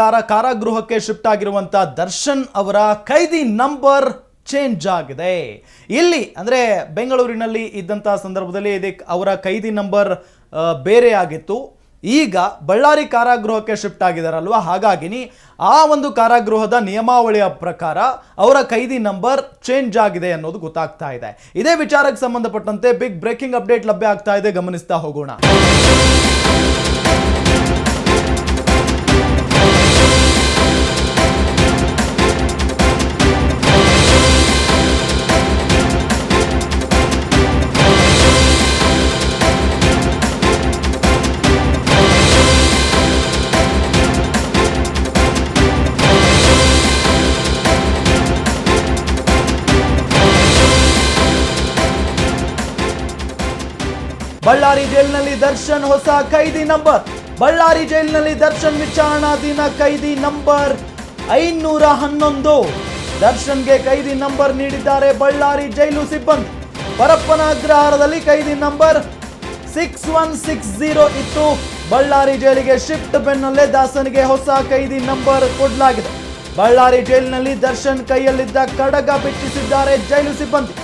ಗಾರ ಕಾರಾಗೃಹಕ್ಕೆ shift ಆಗಿರುವಂತ ದರ್ಶನ್ ಅವರ ಖೈದಿ number change ಆಗಿದೆ. ಇಲ್ಲಿ, ಅಂದ್ರೆ ಬೆಂಗಳೂರಿನಲ್ಲಿ ಇದ್ದಂತಹ ಸಂದರ್ಭದಲ್ಲಿ ಇದಕ್ಕೆ ಅವರ ಖೈದಿ ನಂಬರ್ ಬೇರೆ ಆಗಿತ್ತು. ಈಗ ಬಳ್ಳಾರಿ ಕಾರಾಗೃಹಕ್ಕೆ ಶಿಫ್ಟ್ ಆಗಿದಾರಲ್ವಾ? ಹಾಗಾಗಿ ಆ ಒಂದು ಕಾರಾಗೃಹದ ನಿಯಮಾವಳಿಯ ಪ್ರಕಾರ ಅವರ ಖೈದಿ ನಂಬರ್ ಚೇಂಜ್ ಆಗಿದೆ ಅನ್ನೋದು ಗೊತ್ತಾಗ್ತಾ ಇದೆ. ಇದೇ ವಿಚಾರಕ್ಕೆ ಸಂಬಂಧಪಟ್ಟಂತೆ ಬಿಗ್ ಬ್ರೇಕಿಂಗ್ ಅಪ್ಡೇಟ್ ಲಭ್ಯ ಆಗ್ತಾ ಇದೆ. ಗಮನಿಸ್ತಾ ಹೋಗೋಣ. ಬಳ್ಳಾರಿ ಜೈಲಿನಲ್ಲಿ ದರ್ಶನ್ ಹೊಸ ಕೈದಿ ನಂಬರ್. ಬಳ್ಳಾರಿ ಜೈಲಿನಲ್ಲಿ ದರ್ಶನ್ ವಿಚಾರಣಾಧೀನ ಕೈದಿ ನಂಬರ್ ಐನೂರ ಹನ್ನೊಂದು. ದರ್ಶನ್ಗೆ ಖೈದಿ ನಂಬರ್ ನೀಡಿದ್ದಾರೆ ಬಳ್ಳಾರಿ ಜೈಲು ಸಿಬ್ಬಂದಿ. ಪರಪ್ಪನ ಅಗ್ರಹಾರದಲ್ಲಿ ಕೈದಿ number six one six zero ಇತ್ತು. ಬಳ್ಳಾರಿ ಜೈಲಿಗೆ ಶಿಫ್ಟ್ ಬೆನ್ನಲ್ಲೇ ದಾಸನಿಗೆ ಹೊಸ ಕೈದಿ ನಂಬರ್ ಕೊಡಲಾಗಿದೆ. ಬಳ್ಳಾರಿ ಜೈಲಿನಲ್ಲಿ ದರ್ಶನ್ ಕೈಯಲ್ಲಿದ್ದ ಕಡಗ ಬಿಚ್ಚಿಸಿದ್ದಾರೆ ಜೈಲು ಸಿಬ್ಬಂದಿ.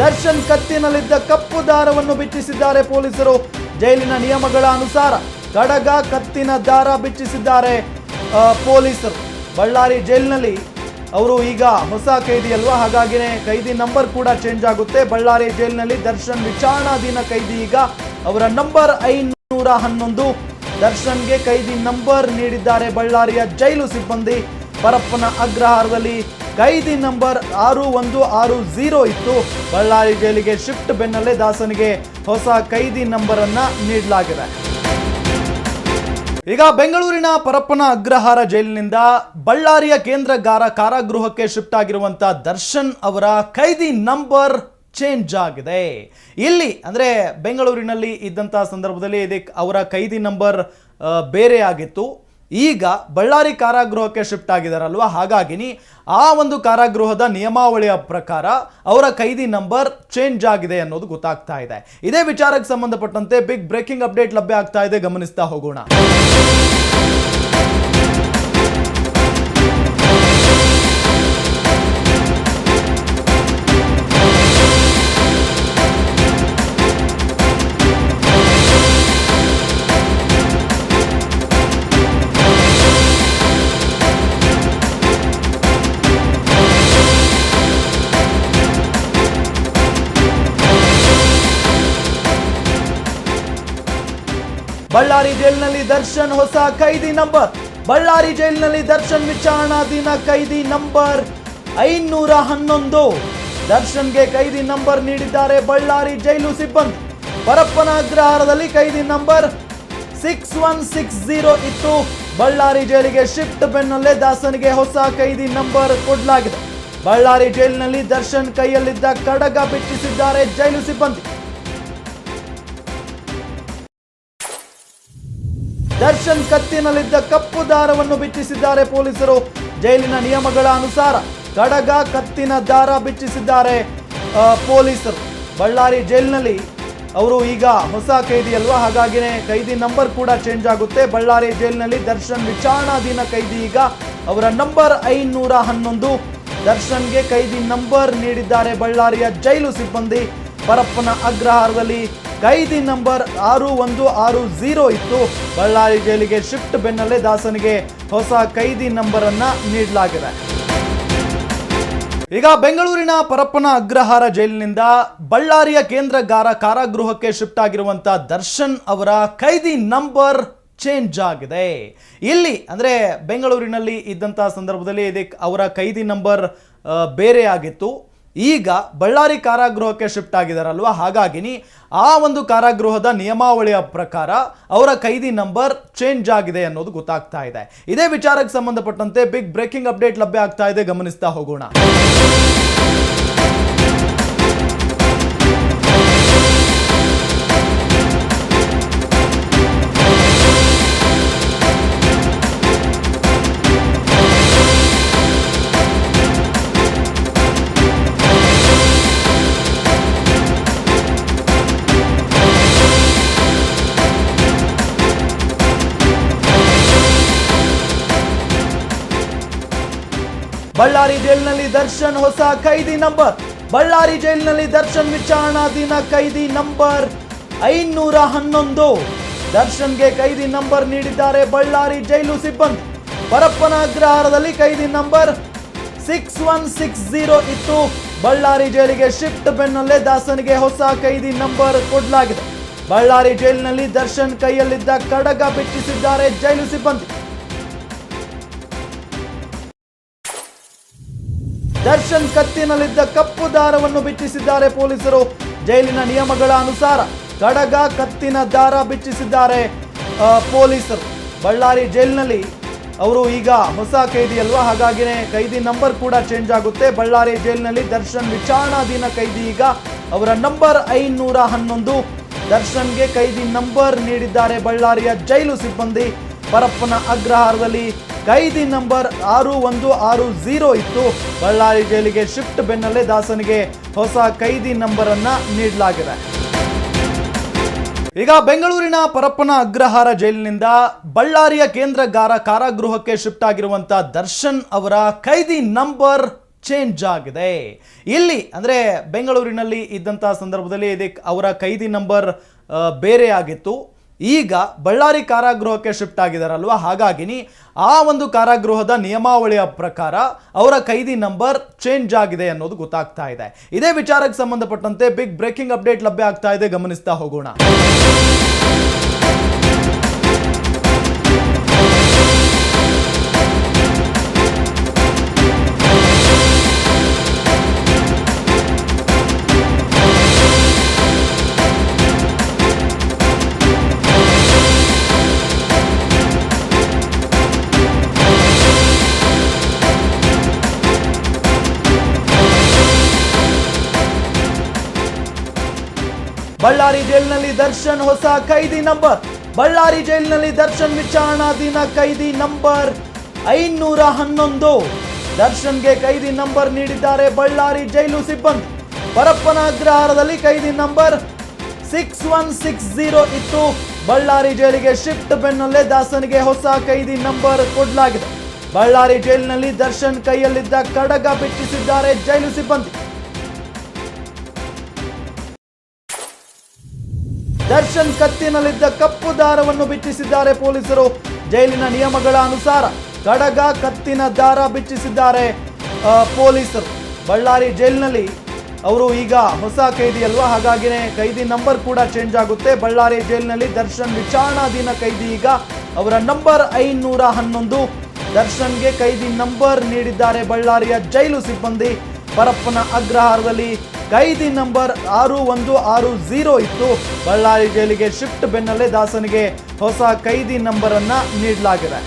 ದರ್ಶನ್ ಕತ್ತಿನಲ್ಲಿದ್ದ ಕಪ್ಪು ದಾರವನ್ನು ಬಿಚ್ಚಿಸಿದ್ದಾರೆ ಪೊಲೀಸರು. ಜೈಲಿನ ನಿಯಮಗಳ ಅನುಸಾರ ಕಡಗ ಕತ್ತಿನ ದಾರ ಬಿಚ್ಚಿಸಿದ್ದಾರೆ ಪೊಲೀಸರು. ಬಳ್ಳಾರಿ ಜೈಲಿನಲ್ಲಿ ಅವರು ಈಗ ಹೊಸ ಕೈದಿ ಅಲ್ವಾ? ಹಾಗಾಗಿನೇ ಕೈದಿ ನಂಬರ್ ಕೂಡ ಚೇಂಜ್ ಆಗುತ್ತೆ. ಬಳ್ಳಾರಿ ಜೈಲಿನಲ್ಲಿ ದರ್ಶನ್ ವಿಚಾರಣಾಧೀನ ಕೈದಿ ಈಗ. ಅವರ ನಂಬರ್ ಐನೂರ ಹನ್ನೊಂದು. ದರ್ಶನ್ಗೆ ಕೈದಿ ನಂಬರ್ ನೀಡಿದ್ದಾರೆ ಬಳ್ಳಾರಿಯ ಜೈಲು ಸಿಬ್ಬಂದಿ. ಪರಪ್ಪನ ಅಗ್ರಹಾರದಲ್ಲಿ ಕೈದಿ ನಂಬರ್ ಆರು ಒಂದು ಆರು ಝೀರೋ ಇತ್ತು. ಬಳ್ಳಾರಿ ಜೈಲಿಗೆ ಶಿಫ್ಟ್ ಬೆನ್ನಲ್ಲೇ ದಾಸನಿಗೆ ಹೊಸ ಕೈದಿ ನಂಬರ್ ಅನ್ನ ನೀಡಲಾಗಿದೆ. ಈಗ ಬೆಂಗಳೂರಿನ ಪರಪ್ಪನ ಅಗ್ರಹಾರ ಜೈಲಿನಿಂದ ಬಳ್ಳಾರಿಯ ಕೇಂದ್ರ ಕಾರಾಗೃಹಕ್ಕೆ ಶಿಫ್ಟ್ ಆಗಿರುವಂತಹ ದರ್ಶನ್ ಅವರ ಕೈದಿ ನಂಬರ್ ಚೇಂಜ್ ಆಗಿದೆ. ಇಲ್ಲಿ, ಅಂದ್ರೆ ಬೆಂಗಳೂರಿನಲ್ಲಿ ಇದ್ದಂಥ ಸಂದರ್ಭದಲ್ಲಿ ಇದಕ್ಕೆ ಅವರ ಕೈದಿ ನಂಬರ್ ಬೇರೆ ಆಗಿತ್ತು ಈಗ ಬಳ್ಳಾರಿ ಕಾರಾಗೃಹಕ್ಕೆ ಶಿಫ್ಟ್ ಆಗಿದಾರಲ್ವಾ? ಹಾಗಾಗಿ ಆ ಒಂದು ಕಾರಾಗೃಹದ ನಿಯಮಾವಳಿಯ ಪ್ರಕಾರ ಅವರ ಕೈದಿ ನಂಬರ್ ಚೇಂಜ್ ಆಗಿದೆ ಅನ್ನೋದು ಗೊತ್ತಾಗ್ತಾ ಇದೆ. ಇದೇ ವಿಚಾರಕ್ಕೆ ಸಂಬಂಧಪಟ್ಟಂತೆ ಬಿಗ್ ಬ್ರೇಕಿಂಗ್ ಅಪ್ಡೇಟ್ ಲಭ್ಯ ಆಗ್ತಾ ಇದೆ. ಗಮನಿಸ್ತಾ ಹೋಗೋಣ. ಬಳ್ಳಾರಿ ಜೈಲಿನಲ್ಲಿ ದರ್ಶನ್ ಹೊಸ ಕೈದಿ ನಂಬರ್. ಬಳ್ಳಾರಿ ಜೈಲಿನಲ್ಲಿ ದರ್ಶನ್ ವಿಚಾರಣಾಧೀನ ಕೈದಿ ನಂಬರ್ ಐನೂರ ಹನ್ನೊಂದು. ದರ್ಶನ್ಗೆ ಕೈದಿ ನಂಬರ್ ನೀಡಿದ್ದಾರೆ ಬಳ್ಳಾರಿ ಜೈಲು ಸಿಬ್ಬಂದಿ. ಪರಪ್ಪನ ಅಗ್ರಹಾರದಲ್ಲಿ ಕೈದಿ number six one six zero ಇತ್ತು. ಬಳ್ಳಾರಿ ಜೈಲಿಗೆ ಶಿಫ್ಟ್ ಬೆನ್ನಲ್ಲೇ ದಾಸನಿಗೆ ಹೊಸ ಕೈದಿ ನಂಬರ್ ಕೊಡಲಾಗಿದೆ. ಬಳ್ಳಾರಿ ಜೈಲಿನಲ್ಲಿ ದರ್ಶನ್ ಕೈಯಲ್ಲಿದ್ದ ಕಡಗ ಬಿಚ್ಚಿಸಿದ್ದಾರೆ ಜೈಲು ಸಿಬ್ಬಂದಿ. ದರ್ಶನ್ ಕತ್ತಿನಲ್ಲಿದ್ದ ಕಪ್ಪು ದಾರವನ್ನು ಬಿಚ್ಚಿಸಿದ್ದಾರೆ ಪೊಲೀಸರು. ಜೈಲಿನ ನಿಯಮಗಳ ಅನುಸಾರ ಕಡಗ ಕತ್ತಿನ ದಾರ ಬಿಚ್ಚಿಸಿದ್ದಾರೆ ಪೊಲೀಸರು. ಬಳ್ಳಾರಿ ಜೈಲಿನಲ್ಲಿ ಅವರು ಈಗ ಹೊಸ ಕೈದಿ ಅಲ್ವಾ? ಹಾಗಾಗಿನೇ ಕೈದಿ ನಂಬರ್ ಕೂಡ ಚೇಂಜ್ ಆಗುತ್ತೆ. ಬಳ್ಳಾರಿ ಜೈಲಿನಲ್ಲಿ ದರ್ಶನ್ ವಿಚಾರಣಾಧೀನ ಕೈದಿ ಈಗ. ಅವರ ನಂಬರ್ ಐನೂರ ಹನ್ನೊಂದು. ದರ್ಶನ್ಗೆ ಕೈದಿ ನಂಬರ್ ನೀಡಿದ್ದಾರೆ ಬಳ್ಳಾರಿಯ ಜೈಲು ಸಿಬ್ಬಂದಿ. ಪರಪ್ಪನ ಅಗ್ರಹಾರದಲ್ಲಿ ಕೈದಿ ನಂಬರ್ ಆರು ಒಂದು ಆರು ಝೀರೋ ಇತ್ತು. ಬಳ್ಳಾರಿ ಜೈಲಿಗೆ ಶಿಫ್ಟ್ ಬೆನ್ನಲ್ಲೇ ದಾಸನಿಗೆ ಹೊಸ ಕೈದಿ ನಂಬರ್ ಅನ್ನ ನೀಡಲಾಗಿದೆ. ಈಗ ಬೆಂಗಳೂರಿನ ಪರಪ್ಪನ ಅಗ್ರಹಾರ ಜೈಲಿನಿಂದ ಬಳ್ಳಾರಿಯ ಕೇಂದ್ರ ಕಾರಾಗೃಹಕ್ಕೆ ಶಿಫ್ಟ್ ಆಗಿರುವಂತ ದರ್ಶನ್ ಅವರ ಕೈದಿ ನಂಬರ್ ಚೇಂಜ್ ಆಗಿದೆ. ಇಲ್ಲಿ, ಅಂದ್ರೆ ಬೆಂಗಳೂರಿನಲ್ಲಿ ಇದ್ದಂಥ ಸಂದರ್ಭದಲ್ಲಿ ಇದಕ್ಕೆ ಅವರ ಕೈದಿ ನಂಬರ್ ಬೇರೆ ಆಗಿತ್ತು ಈಗ ಬಳ್ಳಾರಿ ಕಾರಾಗೃಹಕ್ಕೆ ಶಿಫ್ಟ್ ಆಗಿದಾರಲ್ವಾ? ಹಾಗಾಗಿ ಆ ಒಂದು ಕಾರಾಗೃಹದ ನಿಯಮಾವಳಿಯ ಪ್ರಕಾರ ಅವರ ಕೈದಿ ನಂಬರ್ ಚೇಂಜ್ ಆಗಿದೆ ಅನ್ನೋದು ಗೊತ್ತಾಗ್ತಾ ಇದೆ. ಇದೇ ವಿಚಾರಕ್ಕೆ ಸಂಬಂಧಪಟ್ಟಂತೆ ಬಿಗ್ ಬ್ರೇಕಿಂಗ್ ಅಪ್ಡೇಟ್ ಲಭ್ಯ ಆಗ್ತಾ ಇದೆ. ಗಮನಿಸ್ತಾ ಹೋಗೋಣ. ಬಳ್ಳಾರಿ ಜೈಲಿನಲ್ಲಿ ದರ್ಶನ್ ಹೊಸ ಖೈದಿ ನಂಬರ್. ಬಳ್ಳಾರಿ ಜೈಲಿನಲ್ಲಿ ದರ್ಶನ್ ವಿಚಾರಣಾಧೀನ ಕೈದಿ ನಂಬರ್ ಐನೂರ ಹನ್ನೊಂದು. ದರ್ಶನ್ಗೆ ಖೈದಿ ನಂಬರ್ ನೀಡಿದ್ದಾರೆ ಬಳ್ಳಾರಿ ಜೈಲು ಸಿಬ್ಬಂದಿ. ಪರಪ್ಪನ ಅಗ್ರಹಾರದಲ್ಲಿ ಕೈದಿ number six one six zero ಇತ್ತು. ಬಳ್ಳಾರಿ ಜೈಲಿಗೆ ಶಿಫ್ಟ್ ಬೆನ್ನಲ್ಲೇ ದಾಸನಿಗೆ ಹೊಸ ಕೈದಿ ನಂಬರ್ ಕೊಡಲಾಗಿದೆ. ಬಳ್ಳಾರಿ ಜೈಲಿನಲ್ಲಿ ದರ್ಶನ್ ಕೈಯಲ್ಲಿದ್ದ ಕಡಗ ಬಿಚ್ಚಿಸಿದ್ದಾರೆ ಜೈಲು ಸಿಬ್ಬಂದಿ. ದರ್ಶನ್ ಕತ್ತಿನಲ್ಲಿದ್ದ ಕಪ್ಪು ದಾರವನ್ನು ಬಿಚ್ಚಿಸಿದ್ದಾರೆ ಪೊಲೀಸರು. ಜೈಲಿನ ನಿಯಮಗಳ ಅನುಸಾರ ಕಡಗ ಕತ್ತಿನ ದಾರ ಬಿಚ್ಚಿಸಿದ್ದಾರೆ ಪೊಲೀಸರು. ಬಳ್ಳಾರಿ ಜೈಲಿನಲ್ಲಿ ಅವರು ಈಗ ಹೊಸ ಕೈದಿ ಅಲ್ವಾ? ಹಾಗಾಗಿನೇ ಕೈದಿ ನಂಬರ್ ಕೂಡ ಚೇಂಜ್ ಆಗುತ್ತೆ. ಬಳ್ಳಾರಿ ಜೈಲಿನಲ್ಲಿ ದರ್ಶನ್ ವಿಚಾರಣಾಧೀನ ಕೈದಿ ಈಗ. ಅವರ ನಂಬರ್ ಐನೂರ ಹನ್ನೊಂದು. ದರ್ಶನ್ಗೆ ಕೈದಿ ನಂಬರ್ ನೀಡಿದ್ದಾರೆ ಬಳ್ಳಾರಿಯ ಜೈಲು ಸಿಬ್ಬಂದಿ. ಪರಪ್ಪನ ಅಗ್ರಹಾರದಲ್ಲಿ ಕೈದಿ ನಂಬರ್ ಆರು ಒಂದು ಆರು ಝೀರೋ ಇತ್ತು. ಬಳ್ಳಾರಿ ಜೈಲಿಗೆ ಶಿಫ್ಟ್ ಬೆನ್ನಲ್ಲೇ ದಾಸನಿಗೆ ಹೊಸ ಕೈದಿ ನಂಬರ್ ಅನ್ನ ನೀಡಲಾಗಿದೆ. ಈಗ ಬೆಂಗಳೂರಿನ ಪರಪ್ಪನ ಅಗ್ರಹಾರ ಜೈಲಿನಿಂದ ಬಳ್ಳಾರಿಯ ಕೇಂದ್ರಗಾರ ಕಾರಾಗೃಹಕ್ಕೆ ಶಿಫ್ಟ್ ಆಗಿರುವಂತ ದರ್ಶನ್ ಅವರ ಕೈದಿ ನಂಬರ್ ಚೇಂಜ್ ಆಗಿದೆ. ಇಲ್ಲಿ ಅಂದ್ರೆ ಬೆಂಗಳೂರಿನಲ್ಲಿ ಇದ್ದಂಥ ಸಂದರ್ಭದಲ್ಲಿ ಇದಕ್ಕೆ ಅವರ ಕೈದಿ ನಂಬರ್ ಬೇರೆ ಆಗಿತ್ತು ಈಗ ಬಳ್ಳಾರಿ ಕಾರಾಗೃಹಕ್ಕೆ ಶಿಫ್ಟ್ ಆಗಿದಾರಲ್ವ? ಹಾಗಾಗಿ ಆ ಒಂದು ಕಾರಾಗೃಹದ ನಿಯಮಾವಳಿಯ ಪ್ರಕಾರ ಅವರ ಕೈದಿ ನಂಬರ್ ಚೇಂಜ್ ಆಗಿದೆ ಅನ್ನೋದು ಗೊತ್ತಾಗ್ತಾ ಇದೆ. ಇದೇ ವಿಚಾರಕ್ಕೆ ಸಂಬಂಧಪಟ್ಟಂತೆ ಬಿಗ್ ಬ್ರೇಕಿಂಗ್ ಅಪ್ಡೇಟ್ ಲಭ್ಯ ಆಗ್ತಾ ಇದೆ. ಗಮನಿಸ್ತಾ ಹೋಗೋಣ. ಜೈಲಿನಲ್ಲಿ ದರ್ಶನ್ ಹೊಸ ಕೈದಿ ನಂಬರ್. ಬಳ್ಳಾರಿ ಜೈಲಿನಲ್ಲಿ ದರ್ಶನ್ ವಿಚಾರಣಾಧೀನ ಕೈದಿ ನಂಬರ್ ಐನೂರ ಹನ್ನೊಂದು. ದರ್ಶನ್ಗೆ ಕೈದಿ ನಂಬರ್ ನೀಡಿದ್ದಾರೆ ಬಳ್ಳಾರಿ ಜೈಲು ಸಿಬ್ಬಂದಿ. ಪರಪ್ಪನ ಅಗ್ರಹಾರದಲ್ಲಿ ಕೈದಿ number six one six zero ಇತ್ತು. ಬಳ್ಳಾರಿ ಜೈಲಿಗೆ ಶಿಫ್ಟ್ ಬೆನ್ನಲ್ಲೇ ದಾಸನಿಗೆ ಹೊಸ ಕೈದಿ ನಂಬರ್ ಕೊಡಲಾಗಿದೆ. ಬಳ್ಳಾರಿ ಜೈಲಿನಲ್ಲಿ ದರ್ಶನ್ ಕೈಯಲ್ಲಿದ್ದ ಕಡಗ ಬಿಚ್ಚಿಸಿದ್ದಾರೆ ಜೈಲು ಸಿಬ್ಬಂದಿ. ದರ್ಶನ್ ಕತ್ತಿನಲ್ಲಿದ್ದ ಕಪ್ಪು ದಾರವನ್ನು ಬಿಚ್ಚಿಸಿದ್ದಾರೆ ಪೊಲೀಸರು. ಜೈಲಿನ ನಿಯಮಗಳ ಅನುಸಾರ ಕಡಗ ಕತ್ತಿನ ದಾರ ಬಿಚ್ಚಿಸಿದ್ದಾರೆ ಪೊಲೀಸರು. ಬಳ್ಳಾರಿ ಜೈಲಿನಲ್ಲಿ ಅವರು ಈಗ ಹೊಸ ಕೈದಿ ಅಲ್ವಾ? ಹಾಗಾಗಿನೇ ಕೈದಿ ನಂಬರ್ ಕೂಡ ಚೇಂಜ್ ಆಗುತ್ತೆ. ಬಳ್ಳಾರಿ ಜೈಲಿನಲ್ಲಿ ದರ್ಶನ್ ವಿಚಾರಣಾಧೀನ ಕೈದಿ ಈಗ. ಅವರ ನಂಬರ್ ಐನೂರ ಹನ್ನೊಂದು. ದರ್ಶನ್ಗೆ ಕೈದಿ ನಂಬರ್ ನೀಡಿದ್ದಾರೆ ಬಳ್ಳಾರಿಯ ಜೈಲು ಸಿಬ್ಬಂದಿ. ಪರಪ್ಪನ ಅಗ್ರಹಾರದಲ್ಲಿ ಕೈದಿ ನಂಬರ್ ಆರು ಒಂದು ಆರು ಝೀರೋ ಇತ್ತು. ಬಳ್ಳಾರಿ ಜೈಲಿಗೆ ಶಿಫ್ಟ್ ಬೆನ್ನಲ್ಲೇ ದಾಸನಿಗೆ ಹೊಸ ಕೈದಿ ನಂಬರ್ ಅನ್ನ ನೀಡಲಾಗಿದೆ.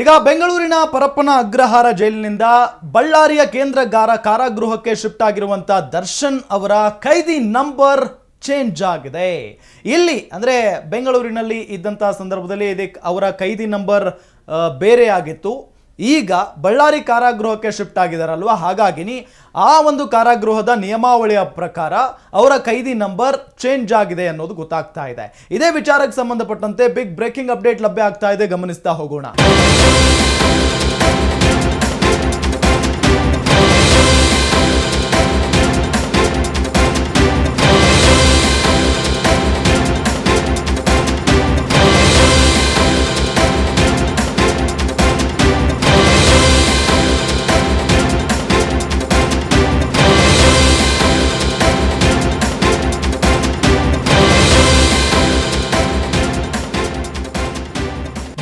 ಈಗ ಬೆಂಗಳೂರಿನ ಪರಪ್ಪನ ಅಗ್ರಹಾರ ಜೈಲಿನಿಂದ ಬಳ್ಳಾರಿಯ ಕೇಂದ್ರಗಾರ ಕಾರಾಗೃಹಕ್ಕೆ ಶಿಫ್ಟ್ ಆಗಿರುವಂತ ದರ್ಶನ್ ಅವರ ಕೈದಿ ನಂಬರ್ ಚೇಂಜ್ ಆಗಿದೆ. ಇಲ್ಲಿ, ಅಂದ್ರೆ ಬೆಂಗಳೂರಿನಲ್ಲಿ ಇದ್ದಂತಹ ಸಂದರ್ಭದಲ್ಲಿ ಇದಕ್ಕೆ ಅವರ ಕೈದಿ ನಂಬರ್ ಬೇರೆ ಆಗಿತ್ತು ಈಗ ಬಳ್ಳಾರಿ ಕಾರಾಗೃಹಕ್ಕೆ ಶಿಫ್ಟ್ ಆಗಿದಾರಲ್ವಾ? ಹಾಗಾಗಿ ಆ ಒಂದು ಕಾರಾಗೃಹದ ನಿಯಮಾವಳಿಯ ಪ್ರಕಾರ ಅವರ ಕೈದಿ ನಂಬರ್ ಚೇಂಜ್ ಆಗಿದೆ ಅನ್ನೋದು ಗೊತ್ತಾಗ್ತಾ ಇದೆ. ಇದೇ ವಿಚಾರಕ್ಕೆ ಸಂಬಂಧಪಟ್ಟಂತೆ ಬಿಗ್ ಬ್ರೇಕಿಂಗ್ ಅಪ್ಡೇಟ್ ಲಭ್ಯ ಆಗ್ತಾ ಇದೆ. ಗಮನಿಸ್ತಾ ಹೋಗೋಣ.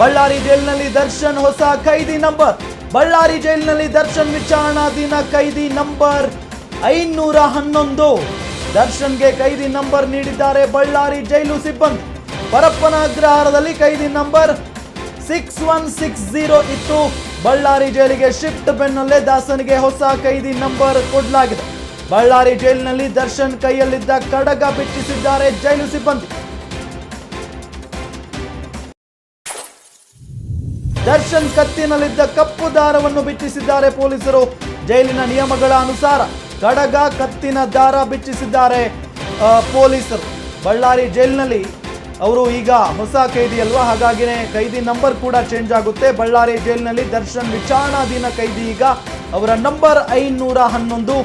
ಬಳ್ಳಾರಿ ಜೈಲಿನಲ್ಲಿ ದರ್ಶನ್ ಹೊಸ ಖೈದಿ ನಂಬರ್. ಬಳ್ಳಾರಿ ಜೈಲಿನಲ್ಲಿ ದರ್ಶನ್ ವಿಚಾರಣಾಧೀನ ಕೈದಿ ನಂಬರ್ ಐನೂರ ಹನ್ನೊಂದು. ದರ್ಶನ್ಗೆ ಖೈದಿ ನಂಬರ್ ನೀಡಿದ್ದಾರೆ ಬಳ್ಳಾರಿ ಜೈಲು ಸಿಬ್ಬಂದಿ. ಪರಪ್ಪನ ಅಗ್ರಹಾರದಲ್ಲಿ ಖೈದಿ number six one six zero ಇತ್ತು. ಬಳ್ಳಾರಿ ಜೈಲಿಗೆ ಶಿಫ್ಟ್ ಬೆನ್ನಲ್ಲೇ ದಾಸನಿಗೆ ಹೊಸ ಕೈದಿ ನಂಬರ್ ಕೊಡಲಾಗಿದೆ. ಬಳ್ಳಾರಿ ಜೈಲಿನಲ್ಲಿ ದರ್ಶನ್ ಕೈಯಲ್ಲಿದ್ದ ಕಡಗ ಬಿಟ್ಟಿಸಿದ್ದಾರೆ ಜೈಲು ಸಿಬ್ಬಂದಿ. ದರ್ಶನ್ ಕತ್ತಿನಲ್ಲಿದ್ದ ಕಪ್ಪು ದಾರವನ್ನು ಬಿಚ್ಚಿಸಿದ್ದಾರೆ ಪೊಲೀಸರು. ಜೈಲಿನ ನಿಯಮಗಳ ಅನುಸಾರ ಕಡಗ ಕತ್ತಿನ ದಾರ ಬಿಚ್ಚಿಸಿದ್ದಾರೆ ಪೊಲೀಸರು. ಬಳ್ಳಾರಿ ಜೈಲಿನಲ್ಲಿ ಅವರು ಈಗ ಹೊಸ ಕೈದಿ ಅಲ್ವಾ? ಹಾಗಾಗಿನೇ ಕೈದಿ ನಂಬರ್ ಕೂಡ ಚೇಂಜ್ ಆಗುತ್ತೆ. ಬಳ್ಳಾರಿ ಜೈಲಿನಲ್ಲಿ ದರ್ಶನ್ ವಿಚಾರಣಾಧೀನ ಕೈದಿ ಈಗ. ಅವರ ನಂಬರ್ ಐನೂರ ಹನ್ನೊಂದು.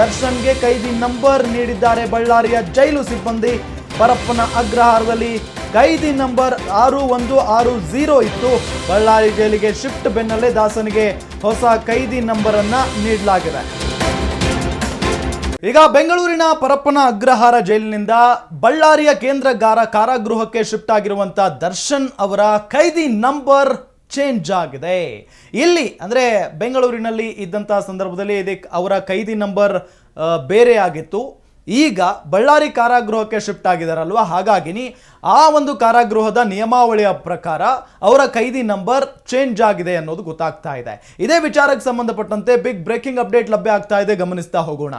ದರ್ಶನ್ಗೆ ಕೈದಿ ನಂಬರ್ ನೀಡಿದ್ದಾರೆ ಬಳ್ಳಾರಿಯ ಜೈಲು ಸಿಬ್ಬಂದಿ. ಪರಪ್ಪನ ಅಗ್ರಹಾರದಲ್ಲಿ ಕೈದಿ ನಂಬರ್ ಆರು ಒಂದು ಆರು ಝೀರೋ ಇತ್ತು. ಬಳ್ಳಾರಿ ಜೈಲಿಗೆ ಶಿಫ್ಟ್ ಬೆನ್ನಲ್ಲೇ ದಾಸನಿಗೆ ಹೊಸ ಕೈದಿ ನಂಬರ್ ಅನ್ನ ನೀಡಲಾಗಿದೆ. ಈಗ ಬೆಂಗಳೂರಿನ ಪರಪ್ಪನ ಅಗ್ರಹಾರ ಜೈಲಿನಿಂದ ಬಳ್ಳಾರಿಯ ಕೇಂದ್ರಗಾರ ಕಾರಾಗೃಹಕ್ಕೆ ಶಿಫ್ಟ್ ಆಗಿರುವಂತ ದರ್ಶನ್ ಅವರ ಕೈದಿ ನಂಬರ್ ಚೇಂಜ್ ಆಗಿದೆ. ಇಲ್ಲಿ ಅಂದ್ರೆ ಬೆಂಗಳೂರಿನಲ್ಲಿ ಇದ್ದಂಥ ಸಂದರ್ಭದಲ್ಲಿ ಇದಕ್ಕೆ ಅವರ ಕೈದಿ ನಂಬರ್ ಬೇರೆ ಆಗಿತ್ತು. ಈಗ ಬಳ್ಳಾರಿ ಕಾರಾಗೃಹಕ್ಕೆ ಶಿಫ್ಟ್ ಆಗಿದಾರಲ್ವಾ? ಹಾಗಾಗಿ ಆ ಒಂದು ಕಾರಾಗೃಹದ ನಿಯಮಾವಳಿಯ ಪ್ರಕಾರ ಅವರ ಕೈದಿ ನಂಬರ್ ಚೇಂಜ್ ಆಗಿದೆ ಅನ್ನೋದು ಗೊತ್ತಾಗ್ತಾ ಇದೆ. ಇದೇ ವಿಚಾರಕ್ಕೆ ಸಂಬಂಧಪಟ್ಟಂತೆ ಬಿಗ್ ಬ್ರೇಕಿಂಗ್ ಅಪ್ಡೇಟ್ ಲಭ್ಯ ಆಗ್ತಾ ಇದೆ. ಗಮನಿಸ್ತಾ ಹೋಗೋಣ.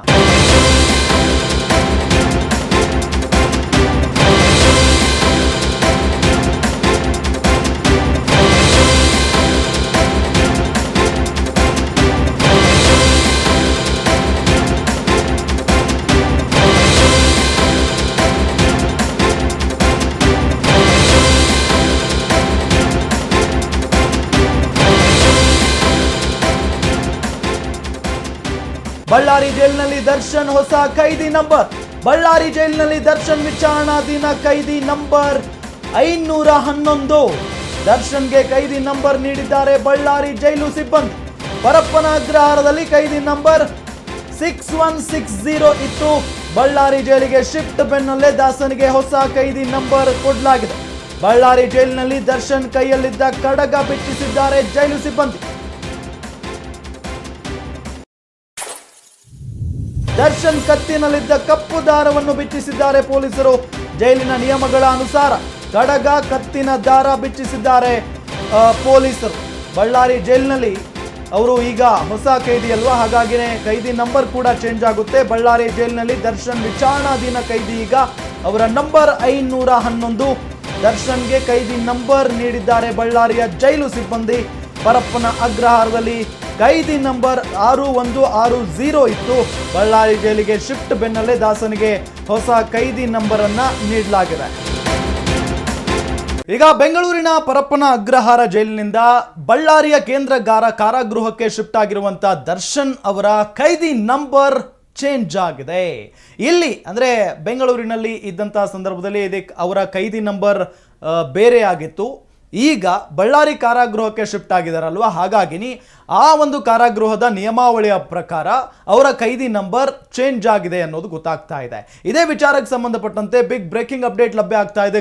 ಬಳ್ಳಾರಿ ಜೈಲಿನಲ್ಲಿ ದರ್ಶನ್ ಹೊಸ ಕೈದಿ ನಂಬರ್. ಬಳ್ಳಾರಿ ಜೈಲಿನಲ್ಲಿ ದರ್ಶನ್ ವಿಚಾರಣಾಧೀನ ಕೈದಿ ನಂಬರ್ ಐನೂರ ಹನ್ನೊಂದು. ದರ್ಶನ್ಗೆ ಕೈದಿ ನಂಬರ್ ನೀಡಿದ್ದಾರೆ ಬಳ್ಳಾರಿ ಜೈಲು ಸಿಬ್ಬಂದಿ. ಪರಪ್ಪನ ಅಗ್ರಹಾರದಲ್ಲಿ ಕೈದಿ number six one six zero ಇತ್ತು. ಬಳ್ಳಾರಿ ಜೈಲಿಗೆ ಶಿಫ್ಟ್ ಬೆನ್ನಲ್ಲೇ ದಾಸನಿಗೆ ಹೊಸ ಕೈದಿ ನಂಬರ್ ಕೊಡಲಾಗಿದೆ. ಬಳ್ಳಾರಿ ಜೈಲಿನಲ್ಲಿ ದರ್ಶನ್ ಕೈಯಲ್ಲಿದ್ದ ಕಡಗ ಬಿಚ್ಚಿಸಿದ್ದಾರೆ ಜೈಲು ಸಿಬ್ಬಂದಿ. ದರ್ಶನ್ ಕತ್ತಿನಲ್ಲಿದ್ದ ಕಪ್ಪು ದಾರವನ್ನು ಬಿಚ್ಚಿಸಿದ್ದಾರೆ ಪೊಲೀಸರು. ಜೈಲಿನ ನಿಯಮಗಳ ಅನುಸಾರ ಕಡಗ ಕತ್ತಿನ ದಾರ ಬಿಚ್ಚಿಸಿದ್ದಾರೆ ಪೊಲೀಸರು. ಬಳ್ಳಾರಿ ಜೈಲಿನಲ್ಲಿ ಅವರು ಈಗ ಹೊಸ ಕೈದಿ ಅಲ್ವಾ? ಹಾಗಾಗಿನೇ ಕೈದಿ ನಂಬರ್ ಕೂಡ ಚೇಂಜ್ ಆಗುತ್ತೆ. ಬಳ್ಳಾರಿ ಜೈಲಿನಲ್ಲಿ ದರ್ಶನ್ ವಿಚಾರಣಾಧೀನ ಕೈದಿ ಈಗ. ಅವರ ನಂಬರ್ ಐನೂರ ಹನ್ನೊಂದು. ದರ್ಶನ್ಗೆ ಕೈದಿ ನಂಬರ್ ನೀಡಿದ್ದಾರೆ ಬಳ್ಳಾರಿಯ ಜೈಲು ಸಿಬ್ಬಂದಿ. ಪರಪ್ಪನ ಅಗ್ರಹಾರದಲ್ಲಿ ಕೈದಿ ನಂಬರ್ ಆರು ಒಂದು ಆರು ಝೀರೋ ಇತ್ತು. ಬಳ್ಳಾರಿ ಜೈಲಿಗೆ ಶಿಫ್ಟ್ ಬೆನ್ನಲ್ಲೇ ದಾಸನಿಗೆ ಹೊಸ ಕೈದಿ ನಂಬರ್ ಅನ್ನ ನೀಡಲಾಗಿದೆ. ಈಗ ಬೆಂಗಳೂರಿನ ಪರಪ್ಪನ ಅಗ್ರಹಾರ ಜೈಲಿನಿಂದ ಬಳ್ಳಾರಿಯ ಕೇಂದ್ರಗಾರ ಕಾರಾಗೃಹಕ್ಕೆ ಶಿಫ್ಟ್ ಆಗಿರುವಂತ ದರ್ಶನ್ ಅವರ ಕೈದಿ ನಂಬರ್ ಚೇಂಜ್ ಆಗಿದೆ. ಇಲ್ಲಿ, ಅಂದ್ರೆ ಬೆಂಗಳೂರಿನಲ್ಲಿ ಇದ್ದಂತಹ ಸಂದರ್ಭದಲ್ಲಿ ಇದಕ್ಕೆ ಅವರ ಕೈದಿ ನಂಬರ್ ಬೇರೆ ಆಗಿತ್ತು ಈಗ ಬಳ್ಳಾರಿ ಕಾರಾಗೃಹಕ್ಕೆ ಶಿಫ್ಟ್ ಆಗಿದಾರಲ್ವಾ? ಹಾಗಾಗಿ ಆ ಒಂದು ಕಾರಾಗೃಹದ ನಿಯಮಾವಳಿಯ ಪ್ರಕಾರ ಅವರ ಕೈದಿ ನಂಬರ್ ಚೇಂಜ್ ಆಗಿದೆ ಅನ್ನೋದು ಗೊತ್ತಾಗ್ತಾ ಇದೆ. ಇದೇ ವಿಚಾರಕ್ಕೆ ಸಂಬಂಧಪಟ್ಟಂತೆ ಬಿಗ್ ಬ್ರೇಕಿಂಗ್ ಅಪ್ಡೇಟ್ ಲಭ್ಯ ಆಗ್ತಾ ಇದೆ.